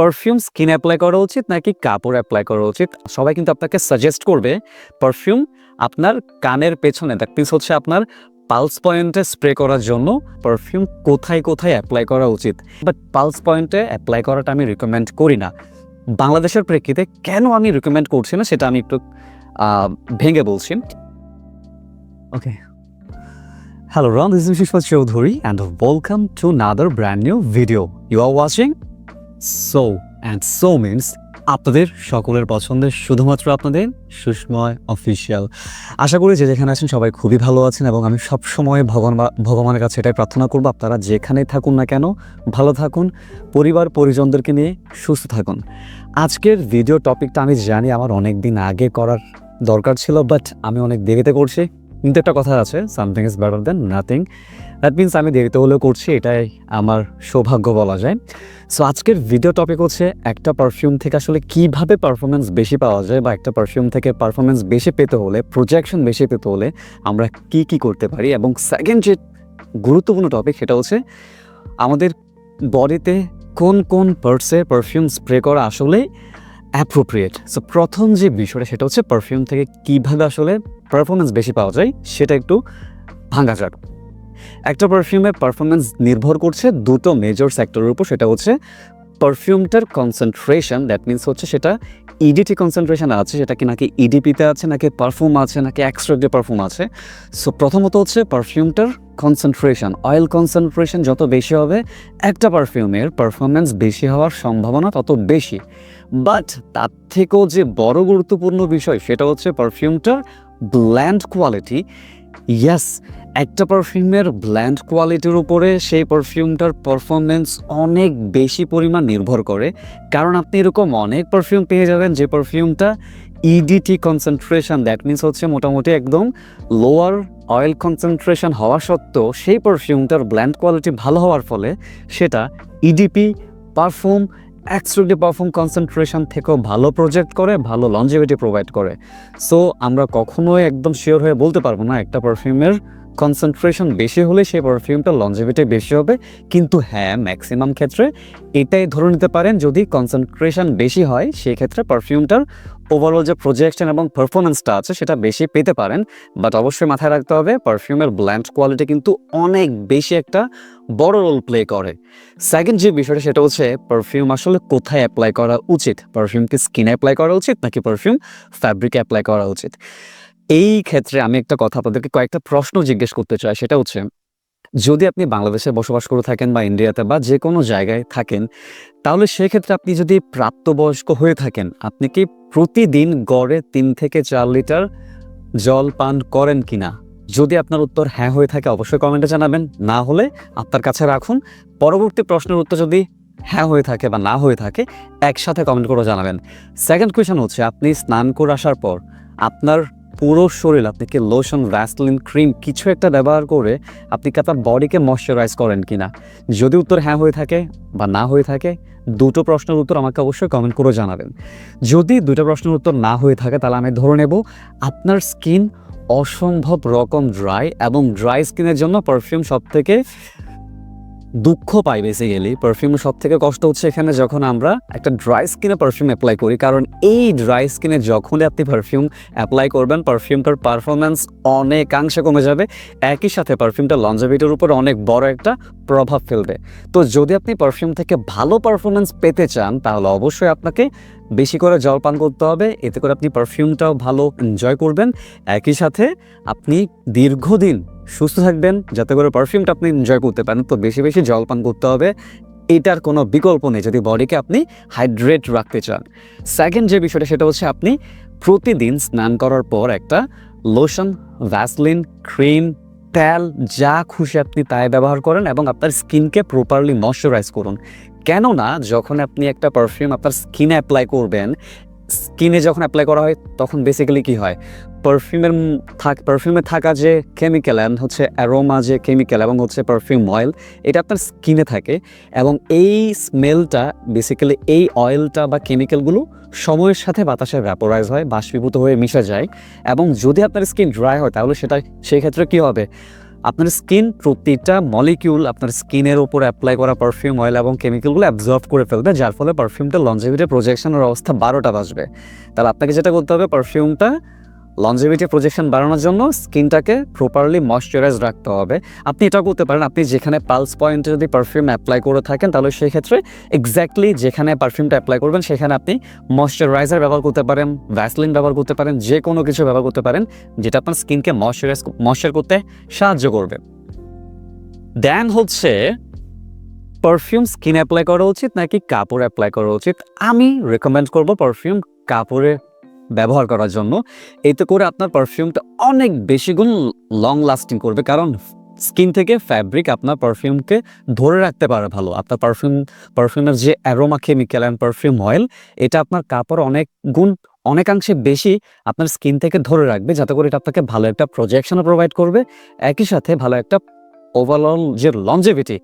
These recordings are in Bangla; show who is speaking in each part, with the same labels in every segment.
Speaker 1: পারফিউম স্কিন অ্যাপ্লাই করা উচিত নাকি কাপড় অ্যাপ্লাই করা উচিত? সবাই কিন্তু আপনাকে সাজেস্ট করবে পারফিউম আপনার কানের পেছনে দ্যাট মিনস হচ্ছে আপনার পালস পয়েন্টে স্প্রে করার জন্য পারফিউম কোথায় কোথায় অ্যাপ্লাই করা উচিত? বাট পালস পয়েন্টে অ্যাপ্লাই করাটা আমি রিকমেন্ড করি না। বাংলাদেশের প্রেক্ষিতে কেন আমি রিকমেন্ড করছি না সেটা আমি একটু ভেঙে বলছি। Okay Hello everyone, this is Vishwas Chaudhuri and welcome to another brand new video. You are So and so means আপনাদের সকলের পছন্দের শুধুমাত্র আপনাদের সুষময় অফিসিয়াল আশা করি যে যেখানে আছেন সবাই খুবই ভালো আছেন এবং আমি সব সময় ভগবান ভগবানের কাছে এটাই প্রার্থনা করব, আপনারা যেখানেই থাকুন না কেন ভালো থাকুন, পরিবার পরিজনদেরকে নিয়ে সুস্থ থাকুন। আজকের ভিডিও টপিকটা আমি জানি আমার অনেক দিন আগে করার দরকার ছিল বাট আমি অনেক দেরিতে করছি। কিন্তু একটা কথা আছে something is better than nothing that means আমি দেরিতে হলেও করছি, এটাই আমার সৌভাগ্য বলা যায়। সো আজকের ভিডিও টপিক হচ্ছে একটা পারফিউম থেকে আসলে কীভাবে পারফরমেন্স বেশি পাওয়া যায় বা একটা পারফিউম থেকে পারফরমেন্স বেশি পেতে হলে প্রোজেকশন বেশি পেতে হলে আমরা কি কি করতে পারি এবং সেকেন্ড যে গুরুত্বপূর্ণ টপিক সেটা হচ্ছে আমাদের বডিতে কোন কোন পার্টসে পারফিউম স্প্রে করা আসলে অ্যাপ্রোপ্রিয়েট সো প্রথম যে বিষয়টা, সেটা হচ্ছে পারফিউম থেকে কীভাবে আসলে পারফরমেন্স বেশি পাওয়া যায়, সেটা একটু ভাঙা যাক। একটা পারফিউমের পারফরমেন্স নির্ভর করছে দুটো মেজর সেক্টরের উপর, সেটা হচ্ছে পারফিউমটার কনসেন্ট্রেশন দ্যাট মিনস হচ্ছে সেটা ইডিটি কনসেন্ট্রেশন আছে, সেটা কি নাকি ইডিপিতে আছে, নাকি পারফিউম আছে, নাকি এক্সট্রা যে পারফিউম আছে। সো প্রথমত হচ্ছে পারফিউমটার কনসেন্ট্রেশন অয়েল কনসেন্ট্রেশন যত বেশি হবে, একটা পারফিউমের পারফরমেন্স বেশি হওয়ার সম্ভাবনা তত বেশি। বাট তার থেকেও যে বড় গুরুত্বপূর্ণ বিষয়, সেটা হচ্ছে পারফিউমটার ব্ল্যান্ড কোয়ালিটি ইয়াস একটা পারফিউমের ব্ল্যান্ড কোয়ালিটির উপরে সেই পারফিউমটার পারফরমেন্স অনেক বেশি পরিমাণ নির্ভর করে। কারণ আপনি এরকম অনেক পারফিউম পেয়ে যাবেন যে পারফিউমটা ইডিটি কনসেন্ট্রেশন দ্যাট মিনস হচ্ছে মোটামুটি একদম লোয়ার অয়েল কনসেন্ট্রেশন হওয়া সত্ত্বেও সেই পারফিউমটার ব্ল্যান্ড কোয়ালিটি ভালো হওয়ার ফলে সেটা EDP perfume extremely perform concentration থেকেও ভালো প্রজেক্ট করে, ভালো লঞ্জিভিটি প্রোভাইড করে। সো আমরা কখনোই একদম শিওর হয়ে বলতে পারব না একটা পারফিউমের কনসেন্ট্রেশন বেশি হলে সেই পারফিউমটা লঞ্জিভিটি বেশি হবে। কিন্তু হ্যাঁ ম্যাক্সিমাম ক্ষেত্রে এটাই ধরে নিতে পারেন, যদি কনসেন্ট্রেশন বেশি হয়, সেই ক্ষেত্রে পারফিউমটার ওভারঅল যে প্রজেকশন এবং পারফরমেন্সটা আছে, সেটা বেশি পেতে পারেন। বাট অবশ্যই মাথায় রাখতে হবে পারফিউমের ব্ল্যান্ড কোয়ালিটি কিন্তু অনেক বেশি একটা বড় রোল প্লে করে। সেকেন্ড যে বিষয়টা, সেটা হচ্ছে পারফিউম আসলে কোথায় অ্যাপ্লাই করা উচিত? পারফিউম কি স্কিনে অ্যাপ্লাই করা উচিত, নাকি পারফিউম ফ্যাব্রিকে অ্যাপ্লাই করা উচিত? এই ক্ষেত্রে আমি একটা কথা আপনাদেরকে কয়েকটা প্রশ্ন জিজ্ঞেস করতে চাই, সেটা হচ্ছে, যদি আপনি বাংলাদেশে বসবাস করে থাকেন বা ইন্ডিয়াতে বা যে কোনো জায়গায় থাকেন, তাহলে সেক্ষেত্রে আপনি যদি প্রাপ্তবয়স্ক হয়ে থাকেন, আপনি কি প্রতিদিন গড়ে তিন থেকে চার লিটার জল পান করেন কিনা? যদি আপনার উত্তর হ্যাঁ হয়ে থাকে, অবশ্যই কমেন্টে জানাবেন। না হলে আপনার কাছে রাখুন। পরবর্তী প্রশ্নের উত্তর যদি হ্যাঁ হয়ে থাকে বা না হয়ে থাকে, একসাথে কমেন্ট করে জানাবেন। সেকেন্ড কোয়েশন হচ্ছে, আপনি স্নান করে আসার পর আপনার পুরো শরীর, আপনি কি লোশন ভ্যাসলিন ক্রিম কিছু একটা ব্যবহার করে আপনি কি আপনার বডিকে ময়শ্চারাইজ করেন কি না যদি উত্তর হ্যাঁ হয়ে থাকে বা না হয়ে থাকে, দুটো প্রশ্নের উত্তর আমাকে অবশ্যই কমেন্ট করে জানাবেন। যদি দুটো প্রশ্নের উত্তর না হয়ে থাকে, তাহলে আমি ধরে নেব আপনার স্কিন অসম্ভব রকম ড্রাই এবং ড্রাই স্কিনের জন্য পারফিউম সব থেকে দুঃখ পাই বেসিক্যালি পারফিউম সব থেকে কষ্ট হচ্ছে এখানে যখন আমরা একটা ড্রাই স্কিনে পারফিউম অ্যাপ্লাই করি। কারণ এই ড্রাই স্কিনে যখনই আপনি পারফিউম অ্যাপ্লাই করবেন পারফিউমটার পারফরমেন্স অনেকাংশে কমে যাবে। একই সাথে পারফিউমটা লঞ্জাভিটির উপর অনেক বড় একটা প্রভাব ফেলবে। তো যদি আপনি পারফিউম থেকে ভালো পারফরমেন্স পেতে চান, তাহলে অবশ্যই আপনাকে বেশি করে জল পান করতে হবে। এতে করে আপনি পারফিউমটাও ভালো এনজয় করবেন। একই সাথে আপনি দীর্ঘদিন সুস্থ থাকবেন, যাতে করে পারফিউমটা আপনি এনজয় করতে পারেন। তো বেশি বেশি জল পান করতে হবে। এটার কোনো বিকল্প নেই যদি বডিকে আপনি হাইড্রেট রাখতে চান। সেকেন্ড যে বিষয়টা, সেটা হচ্ছে আপনি প্রতিদিন স্নান করার পর একটা লোশন ভ্যাসলিন ক্রিম তেল, যা খুশি আপনি তাই ব্যবহার করেন এবং আপনার স্কিনকে প্রপারলি ময়শ্চারাইজ করুন। কেননা, যখন আপনি একটা পারফিউম আপনার স্কিনে অ্যাপ্লাই করবেন স্কিনে যখন অ্যাপ্লাই করা হয়, তখন বেসিক্যালি কি হয়? পারফিউমের থাক পারফিউমে থাকা যে কেমিক্যাল অ্যান্ড হচ্ছে অ্যারোমা যে কেমিক্যাল এবং হচ্ছে পারফিউম অয়েল এটা আপনার স্কিনে থাকে এবং এই স্মেলটা বেসিক্যালি এই অয়েলটা বা কেমিক্যালগুলো সময়ের সাথে বাতাসে ভ্যাপোরাইজ হয়, বাষ্পীভূত হয়ে মিশে যায় এবং যদি আপনার স্কিন ড্রাই হয়, তাহলে সেটা সেই ক্ষেত্রে কী হবে? আপনার স্কিন প্রতিটা মলিকিউল আপনার স্কিনের উপর অ্যাপ্লাই করা পারফিউম অয়েল এবং কেমিক্যালগুলো অ্যাবজর্ব করে ফেলবে, যার ফলে পারফিউমটা লঞ্জেভিটে প্রজেকশনের অবস্থা বারোটা বাজবে তাহলে আপনাকে যেটা করতে হবে পারফিউমটা লঞ্জিভিটি প্রজেকশন বাড়ানোর জন্য স্কিনটাকে প্রপারলি ময়শ্চারাইজ রাখতে হবে। আপনি এটা করতে পারেন, আপনি যেখানে পালস পয়েন্টে যদি পারফিউম অ্যাপ্লাই করে থাকেন, তাহলে সেই ক্ষেত্রে এক্স্যাক্টলি যেখানে পারফিউমটা অ্যাপ্লাই করবেন, সেখানে আপনি ময়শ্চারাইজার ব্যবহার করতে পারেন ভ্যাসলিন ব্যবহার করতে পারেন যে কোনো কিছু ব্যবহার করতে পারেন, যেটা আপনার স্কিনকে ময়শ্চারাইজ ময়শ্চার করতে সাহায্য করবে। দেন হচ্ছে পারফিউম স্কিন অ্যাপ্লাই করা উচিত নাকি কাপড় অ্যাপ্লাই করা উচিত? আমি রেকমেন্ড করব পারফিউম কাপড়ে ব্যবহার করার জন্য, এতে করে আপনার পারফিউমটা অনেক বেশি গুণ লং লাস্টিং করবে। কারণ স্কিন থেকে ফ্যাব্রিক আপনার পারফিউমকে ধরে রাখতে পারে ভালো। আপনার পারফিউম পারফিউমের যে aroma chemical and perfume oil এটা আপনার কাপড় অনেক গুণ, অনেকাংশে বেশি আপনার স্কিন থেকে ধরে রাখবে, যাতে করে এটা আপনাকে ভালো একটা প্রজেকশনও প্রোভাইড করবে। একই সাথে ভালো একটা ওভারঅল যে লঞ্জেভিটি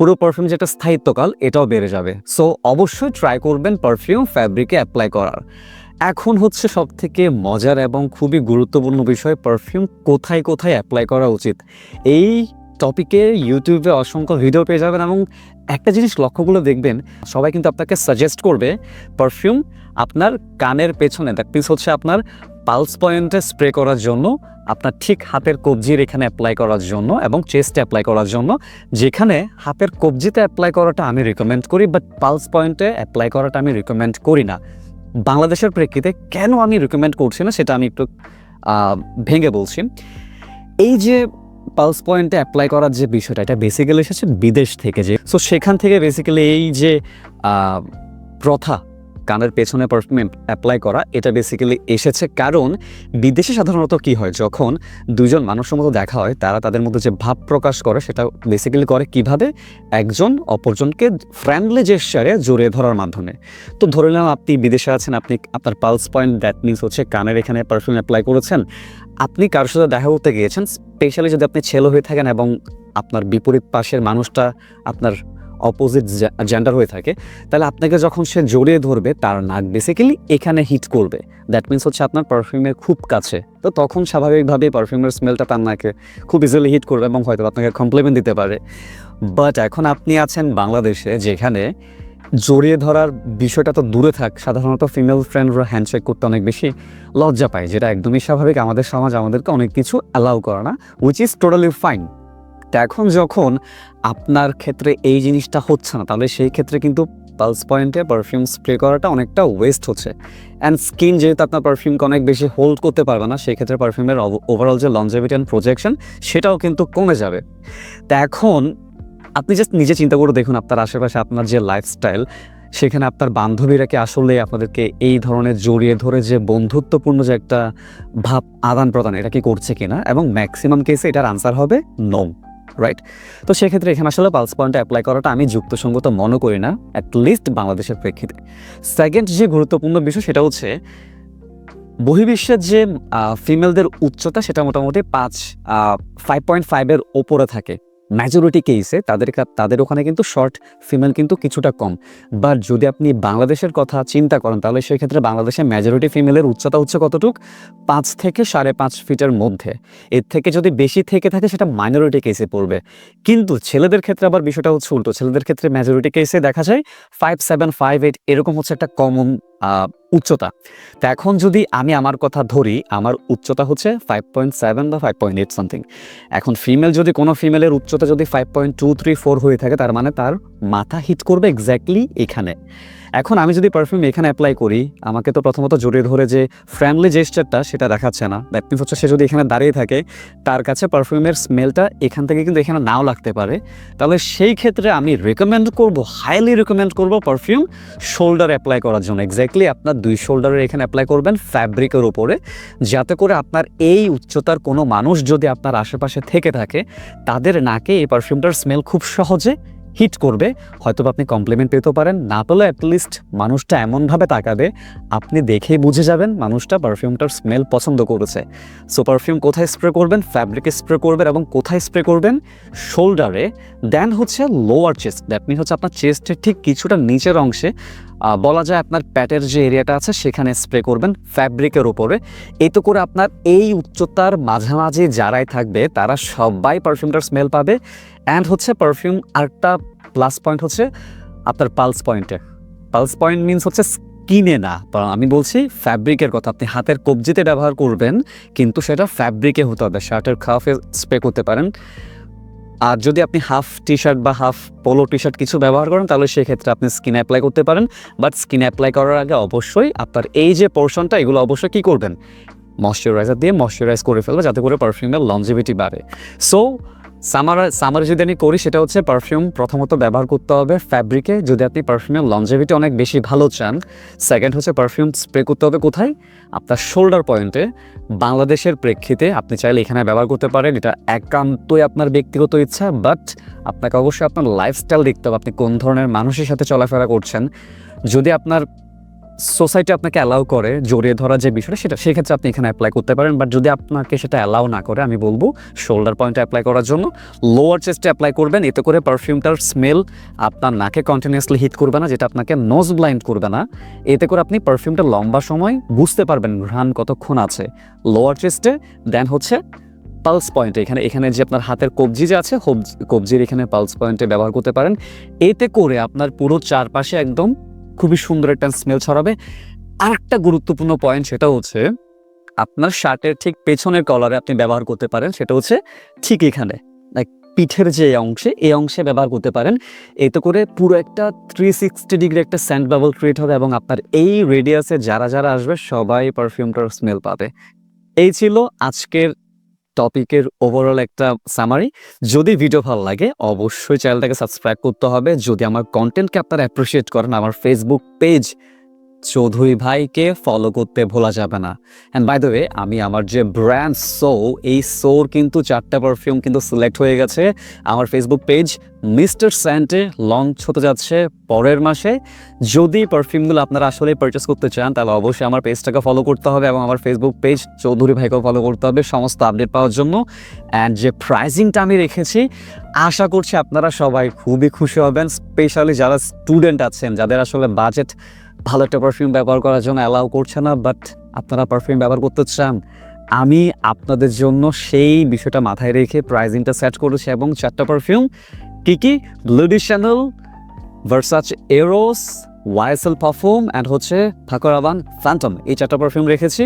Speaker 1: পুরো পারফিউম যেটা স্থায়িত্বকাল, এটাও বেড়ে যাবে। সো অবশ্যই ট্রাই করবেন পারফিউম ফ্যাব্রিকে অ্যাপ্লাই করার। এখন হচ্ছে সব থেকে মজার এবং খুবই গুরুত্বপূর্ণ বিষয় পারফিউম কোথায় কোথায় অ্যাপ্লাই করা উচিত। এই টপিকে ইউটিউবে অসংখ্য ভিডিও পেয়ে যাবেন এবং একটা জিনিস লক্ষ্যগুলো দেখবেন, সবাই কিন্তু আপনাকে সাজেস্ট করবে পারফিউম আপনার কানের পেছনে দ্যাট মিনস হচ্ছে আপনার পালস পয়েন্টে স্প্রে করার জন্য, আপনার ঠিক হাতের কবজির এখানে অ্যাপ্লাই করার জন্য এবং চেস্টে অ্যাপ্লাই করার জন্য, যেখানে হাতের কবজিতে অ্যাপ্লাই করাটা আমি রিকমেন্ড করি বাট পালস পয়েন্টে অ্যাপ্লাই করাটা আমি রিকমেন্ড করি না। বাংলাদেশের প্রেক্ষিতে কেন আমি রেকমেন্ড করছি না সেটা আমি একটু ভেঙে বলছি। এই যে পালস পয়েন্টে অ্যাপ্লাই করার যে বিষয়টা, এটা বেসিক্যালি এসেছে বিদেশ থেকে যে সো সেখান থেকে বেসিক্যালি এই যে প্রথা কানের পেছনে পারফিউম অ্যাপ্লাই করা, এটা বেসিক্যালি এসেছে কারণ বিদেশে সাধারণত কি হয়, যখন দুজন মানুষের মতো দেখা হয়, তারা তাদের মধ্যে যে ভাব প্রকাশ করে, সেটা বেসিক্যালি করে কীভাবে? একজন অপরজনকে ফ্রেন্ডলি জেস্টারে জড়িয়ে ধরার মাধ্যমে। তো ধরে নিলাম আপনি বিদেশে আছেন, আপনি আপনার পালস পয়েন্ট দ্যাট মিনস হচ্ছে কানের এখানে পারফিউম অ্যাপ্লাই করেছেন। আপনি কারোর সাথে দেখা করতে গিয়েছেন স্পেশালি যদি আপনি ছেলে হয়ে থাকেন এবং আপনার বিপরীত পাশের মানুষটা আপনার অপোজিট জেন্ডার হয়ে থাকে, তাহলে আপনাকে যখন সে জড়িয়ে ধরবে, তার নাক বেসিক্যালি এখানে হিট করবে। দ্যাট মিনস হচ্ছে আপনার পারফিউমের খুব কাছে। তো তখন স্বাভাবিকভাবেই পারফিউমের স্মেলটা তার নাকে খুব ইজিলি হিট করবে এবং হয়তো আপনাকে কমপ্লিমেন্ট দিতে পারে। বাট এখন আপনি আছেন বাংলাদেশে, যেখানে জড়িয়ে ধরার বিষয়টা তো দূরে থাক, সাধারণত ফিমেল ফ্রেন্ডরা হ্যান্ডশেক করতে অনেক বেশি লজ্জা পায়, যেটা একদমই স্বাভাবিক। আমাদের সমাজ আমাদেরকে অনেক কিছু অ্যালাউ করে না উইচ ইজ টোটালি ফাইন এখন যখন আপনার ক্ষেত্রে এই জিনিসটা হচ্ছে না, তাহলে সেই ক্ষেত্রে কিন্তু পালস পয়েন্টে পারফিউম স্প্রে করাটা অনেকটা ওয়েস্ট হচ্ছে। অ্যান্ড স্কিন যেহেতু আপনার পারফিউমকে অনেক বেশি হোল্ড করতে পারবে না, সেই ক্ষেত্রে পারফিউমের ওভারঅল যে লঞ্জেভিটি অ্যান্ড প্রজেকশন সেটাও কিন্তু কমে যাবে। তা এখন আপনি জাস্ট নিজে চিন্তা করে দেখুন আপনার আশেপাশে আপনার যে লাইফস্টাইল সেখানে আপনার বান্ধবীরা কি আসলে আপনাদেরকে এই ধরনের জড়িয়ে ধরে যে বন্ধুত্বপূর্ণ যে একটা ভাব আদান প্রদান এটা কি করছে কিনা? এবং ম্যাক্সিমাম কেসে এটার আনসার হবে নো রাইট তো সেক্ষেত্রে এখানে আসলে পালস পয়েন্টে অ্যাপ্লাই করাটা আমি যুক্তসঙ্গত মনে করি না অ্যাটলিস্ট বাংলাদেশের প্রেক্ষিতে। সেকেন্ড যে গুরুত্বপূর্ণ বিষয় সেটা হচ্ছে, বহির্বিশ্বের যে ফিমেলদের উচ্চতা সেটা মোটামুটি পাঁচ ফাইভ পয়েন্ট ফাইভের ওপরে থাকে। মেজরিটি কেসে তাদের তাদের ওখানে কিন্তু শর্ট ফিমেল কিন্তু কিছুটা কম। বাট যদি আপনি বাংলাদেশের কথা চিন্তা করেন, তাহলে সেই ক্ষেত্রে বাংলাদেশে মেজরিটি ফিমেলের উচ্চতা হচ্ছে কতটুক? পাঁচ থেকে সাড়ে পাঁচ ফিটের মধ্যে। এর থেকে যদি বেশি থেকে থাকে, সেটা মাইনরিটি কেসে পড়বে। কিন্তু ছেলেদের ক্ষেত্রে আবার বিষয়টা হচ্ছে উল্টো। ছেলেদের ক্ষেত্রে মেজরিটি কেসে দেখা যায় ফাইভ সেভেন ফাইভ এইট এরকম হচ্ছে একটা কমন উচ্চতা। তো এখন যদি আমি আমার কথা ধরি, আমার উচ্চতা হচ্ছে ফাইভ পয়েন্ট সেভেন বা ফাইভ পয়েন্ট এইট সামথিং এখন ফিমেল যদি কোনো ফিমেলের উচ্চতা যদি five point two three four হয়ে থাকে, তার মানে তার মাথা হিট করবে এক্স্যাক্টলি এখানে। এখন আমি যদি পারফিউম এখানে অ্যাপ্লাই করি, আমাকে তো প্রথমত জড়িয়ে ধরে যে ফ্রেন্ডলি জেস্টারটা সেটা দেখাচ্ছে না। দ্যাট মিনস হচ্ছে সে যদি এখানে দাঁড়িয়ে থাকে, তার কাছে পারফিউমের স্মেলটা এখান থেকে কিন্তু এখানে নাও লাগতে পারে। তাহলে সেই ক্ষেত্রে আমি রেকমেন্ড করব হাইলি রেকমেন্ড করব পারফিউম শোল্ডার অ্যাপ্লাই করার জন্য। এক্স্যাক্টলি আপনার দুই শোল্ডারের এখানে অ্যাপ্লাই করবেন ফ্যাব্রিকের উপরে। যাতে করে আপনার এই উচ্চতার কোনো মানুষ যদি আপনার আশেপাশে থেকে থাকে, তাদের নাকে এই পারফিউমটার স্মেল খুব সহজে হিট করবে হয়তো আপনি কমপ্লিমেন্ট পেতে পারেন। না পেলে অ্যাটলিস্ট মানুষটা এমনভাবে তাকাবে, আপনি দেখেই বুঝে যাবেন মানুষটা পারফিউমটার স্মেল পছন্দ করেছে। সো পারফিউম কোথায় স্প্রে করবেন? ফ্যাব্রিকে স্প্রে করবেন এবং কোথায় স্প্রে করবেন? শোল্ডারে দেন হচ্ছে লোয়ার চেস্ট দ্যাট মিন হচ্ছে আপনার চেস্টের ঠিক কিছুটা নিচের অংশে বলা যায় আপনার প্যাটের যে এরিয়াটা আছে সেখানে স্প্রে করবেন ফ্যাব্রিকের উপরে। এতে করে আপনার এই উচ্চতার মাঝামাঝি যারাই থাকবে, তারা সবাই পারফিউমটার স্মেল পাবে। অ্যান্ড হচ্ছে পারফিউম আরেকটা প্লাস পয়েন্ট হচ্ছে আপনার পালস পয়েন্টে পালস পয়েন্ট মিনস হচ্ছে স্কিনে না। আমি বলছি ফ্যাব্রিকের কথা, আপনি হাতের কবজিতে ব্যবহার করবেন, কিন্তু সেটা ফ্যাব্রিকে হতে হবে। শার্টের খাফে স্প্রে করতে পারেন। আর যদি আপনি হাফ টি শার্ট বা হাফ পোলো টি শার্ট কিছু ব্যবহার করেন, তাহলে সেক্ষেত্রে আপনি স্কিন অ্যাপ্লাই করতে পারেন। বাট স্কিন অ্যাপ্লাই করার আগে অবশ্যই আপনার এই যে পোর্শনটা এগুলো অবশ্যই কী করবেন? ময়শ্চারাইজার দিয়ে মশ্চারাইজ করে ফেলবে, যাতে করে পারফিউমের লঞ্জিভিটি বাড়ে। সো সামার, সামারে যদি আমি করি, সেটা হচ্ছে পারফিউম প্রথমত ব্যবহার করতে হবে ফ্যাব্রিকে যদি আপনি পারফিউমের লঞ্জেভিটি অনেক বেশি ভালো চান সেকেন্ড হচ্ছে পারফিউম স্প্রে করতে হবে কোথায়? আপনার শোল্ডার পয়েন্টে বাংলাদেশের প্রেক্ষিতে আপনি চাইলে এখানে ব্যবহার করতে পারেন। এটা একান্তই আপনার ব্যক্তিগত ইচ্ছা বাট আপনাকে অবশ্যই আপনার লাইফস্টাইল দেখতে হবে। আপনি কোন ধরনের মানুষের সাথে চলাফেরা করছেন? যদি আপনার সোসাইটি আপনাকে অ্যালাউ করে, জড়িয়ে ধরা যে বিষয়টা, সেটা সেক্ষেত্রে আপনি এখানে অ্যাপ্লাই করতে পারেন। বাট যদি আপনাকে সেটা অ্যালাউ না করে, আমি বলব শোল্ডার পয়েন্টে অ্যাপ্লাই করার জন্য। লোয়ার চেস্টে অ্যাপ্লাই করবেন, এতে করে পারফিউমটার স্মেল আপনার নাকে কন্টিনিউয়াসলি হিট করবে না, যেটা আপনাকে নোজ ব্লাইন্ড করবে না। এতে করে আপনি পারফিউমটা লম্বা সময় বুঝতে পারবেন ঘ্রাণ কতক্ষণ আছে। লোয়ার চেস্টে দেন হচ্ছে পালস পয়েন্টে এখানে এখানে যে আপনার হাতের কবজি যে আছে কবজির এখানে পালস পয়েন্টে ব্যবহার করতে পারেন। এতে করে আপনার পুরো চারপাশে একদম খুবই সুন্দর একটা স্মেল ছড়াবে। আর একটা গুরুত্বপূর্ণ পয়েন্ট সেটা হচ্ছে, আপনার শার্টের ঠিক পেছনের কলারে আপনি ব্যবহার করতে পারেন, সেটা হচ্ছে ঠিক এখানে। পিঠের যে অংশে, এই অংশে ব্যবহার করতে পারেন। এতে করে পুরো একটা থ্রি সিক্সটি ডিগ্রি একটা স্যান্ড বাবল ক্রিয়েট হবে এবং আপনার এই রেডিয়াসে যারা যারা আসবে, সবাই পারফিউমটার স্মেল পাবে। এই ছিল আজকের টপিকের ওভারঅল একটা সামারি যদি ভিডিও ভালো লাগে, অবশ্যই চ্যানেলটাকে সাবস্ক্রাইব করতে হবে। যদি আমার কন্টেন্টকে আপনারা অ্যাপ্রিসিয়েট করেন, আমার ফেসবুক পেজ চৌধুরী ভাইকে ফলো করতে ভোলা যাবে না। অ্যান্ড বাই দ্য ওয়ে আমি আমার যে ব্র্যান্ড সো এই সোর কিন্তু চারটা পারফিউম কিন্তু সিলেক্ট হয়ে গেছে। আমার ফেসবুক পেজ মিস্টার স্যান্টে লঞ্চ হতে যাচ্ছে পরের মাসে। যদি পারফিউমগুলো আপনারা আসলে পারচেস করতে চান, তাহলে অবশ্যই আমার পেজটাকে ফলো করতে হবে এবং আমার ফেসবুক পেজ চৌধুরী ভাইকেও ফলো করতে হবে সমস্ত আপডেট পাওয়ার জন্য। অ্যান্ড যে প্রাইজিংটা আমি রেখেছি, আশা করছি আপনারা সবাই খুবই খুশি হবেন স্পেশালি যারা স্টুডেন্ট আছেন, যাদের আসলে বাজেট ভালো একটা পারফিউম ব্যবহার করার জন্য অ্যালাউ করছে না বাট আপনারা পারফিউম ব্যবহার করতে চান, আমি আপনাদের জন্য সেই বিষয়টা মাথায় রেখে প্রাইজিংটা সেট করেছি এবং চারটা পারফিউম কী কী? লুডি Chanel Versace Eros ওয়াইসেল perfume and হচ্ছে থাকরাবান ফ্যান্টম এই চারটা পারফিউম রেখেছি,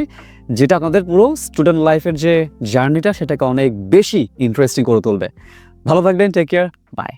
Speaker 1: যেটা আপনাদের পুরো স্টুডেন্ট লাইফের যে জার্নিটা সেটাকে অনেক বেশি ইন্টারেস্টিং করে তুলবে। ভালো থাকবেন টেক কেয়ার বাই